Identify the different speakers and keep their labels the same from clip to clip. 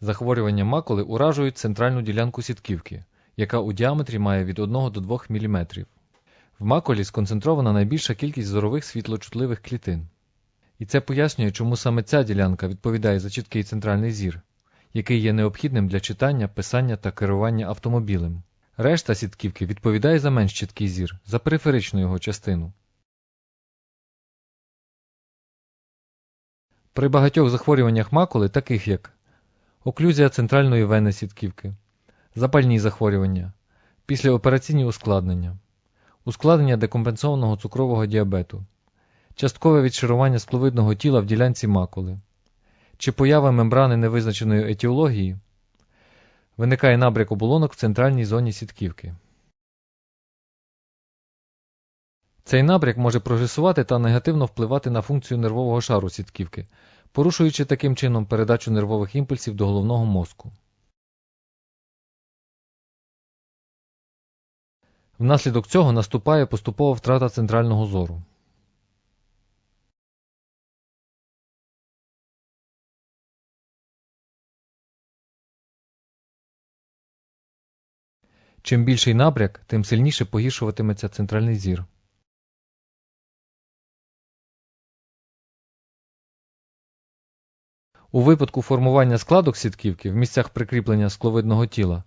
Speaker 1: Захворювання макули уражують центральну ділянку сітківки, яка у діаметрі має від 1 до 2 мм. В макулі сконцентрована найбільша кількість зорових світлочутливих клітин. І це пояснює, чому саме ця ділянка відповідає за чіткий центральний зір, який є необхідним для читання, писання та керування автомобілем. Решта сітківки відповідає за менш чіткий зір, за периферичну його частину. При багатьох захворюваннях макули, таких як оклюзія центральної вени сітківки, запальні захворювання, післяопераційні ускладнення, ускладнення декомпенсованого цукрового діабету, часткове відшарування скловидного тіла в ділянці макули, чи поява мембрани невизначеної етіології, виникає набряк оболонок в центральній зоні сітківки. Цей набряк може прогресувати та негативно впливати на функцію нервового шару сітківки, порушуючи таким чином передачу нервових імпульсів до головного мозку. Внаслідок цього наступає поступова втрата центрального зору. Чим більший набряк, тим сильніше погіршуватиметься центральний зір. У випадку формування складок сітківки в місцях прикріплення скловидного тіла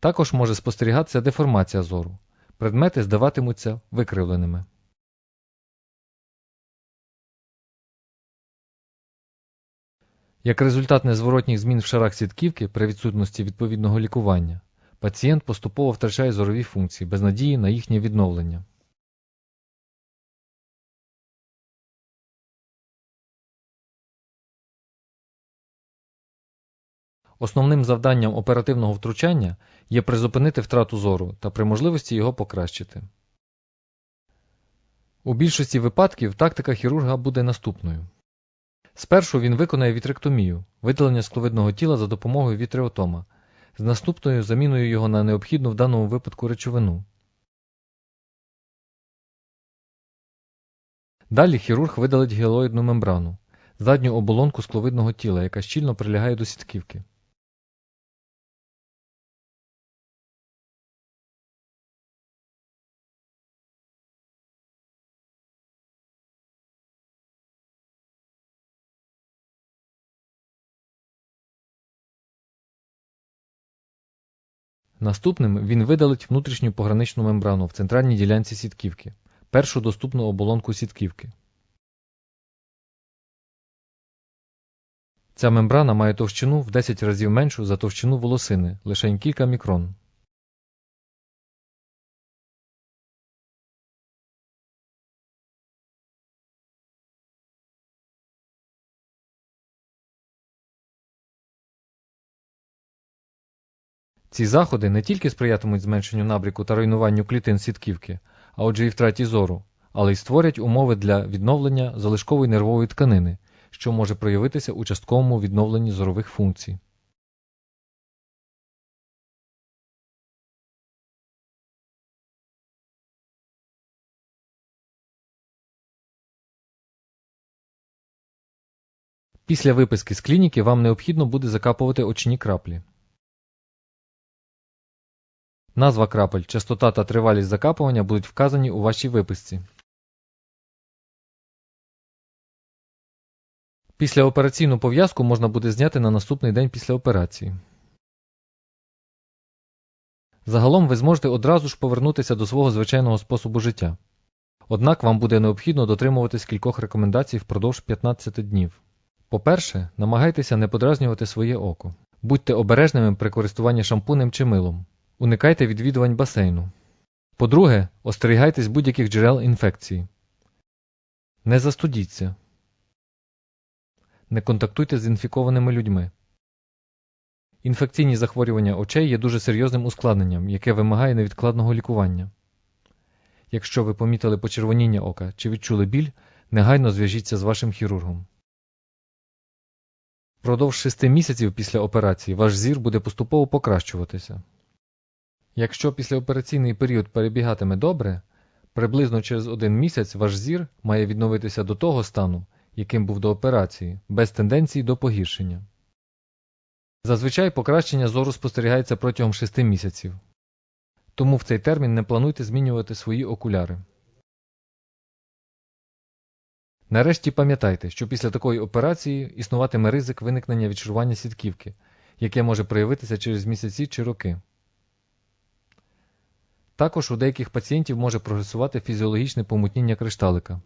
Speaker 1: також може спостерігатися деформація зору. Предмети здаватимуться викривленими. Як результат незворотніх змін в шарах сітківки при відсутності відповідного лікування, пацієнт поступово втрачає зорові функції без надії на їхнє відновлення. Основним завданням оперативного втручання є призупинити втрату зору та при можливості його покращити. У більшості випадків тактика хірурга буде наступною. Спершу він виконає вітректомію видалення скловидного тіла за допомогою вітреотома з наступною заміною його на необхідну в даному випадку речовину. Далі хірург видалить гіалоїдну мембрану задню оболонку скловидного тіла, яка щільно прилягає до сітківки. Наступним він видалить внутрішню пограничну мембрану в центральній ділянці сітківки, першу доступну оболонку сітківки. Ця мембрана має товщину в 10 разів меншу за товщину волосини, лише кілька мікрон. Ці заходи не тільки сприятимуть зменшенню набряку та руйнуванню клітин сітківки, а отже і втраті зору, але й створять умови для відновлення залишкової нервової тканини, що може проявитися у частковому відновленні зорових функцій. Після виписки з клініки вам необхідно буде закапувати очні краплі. Назва крапель, частота та тривалість закапування будуть вказані у вашій виписці. Післяопераційну пов'язку можна буде зняти на наступний день після операції. Загалом ви зможете одразу ж повернутися до свого звичайного способу життя. Однак вам буде необхідно дотримуватись кількох рекомендацій впродовж 15 днів. По-перше, намагайтеся не подразнювати своє око. Будьте обережними при користуванні шампунем чи милом. Уникайте відвідувань басейну. По-друге, остерігайтесь будь-яких джерел інфекції. Не застудіться. Не контактуйте з інфікованими людьми. Інфекційні захворювання очей є дуже серйозним ускладненням, яке вимагає невідкладного лікування. Якщо ви помітили почервоніння ока чи відчули біль, негайно зв'яжіться з вашим хірургом. Продовж 6 місяців після операції ваш зір буде поступово покращуватися. Якщо післяопераційний період перебігатиме добре, приблизно через один місяць ваш зір має відновитися до того стану, яким був до операції, без тенденцій до погіршення. Зазвичай покращення зору спостерігається протягом 6 місяців. Тому в цей термін не плануйте змінювати свої окуляри. Нарешті пам'ятайте, що після такої операції існуватиме ризик виникнення відчування сітківки, яке може проявитися через місяці чи роки. Також у деяких пацієнтів може прогресувати фізіологічне помутніння кришталика.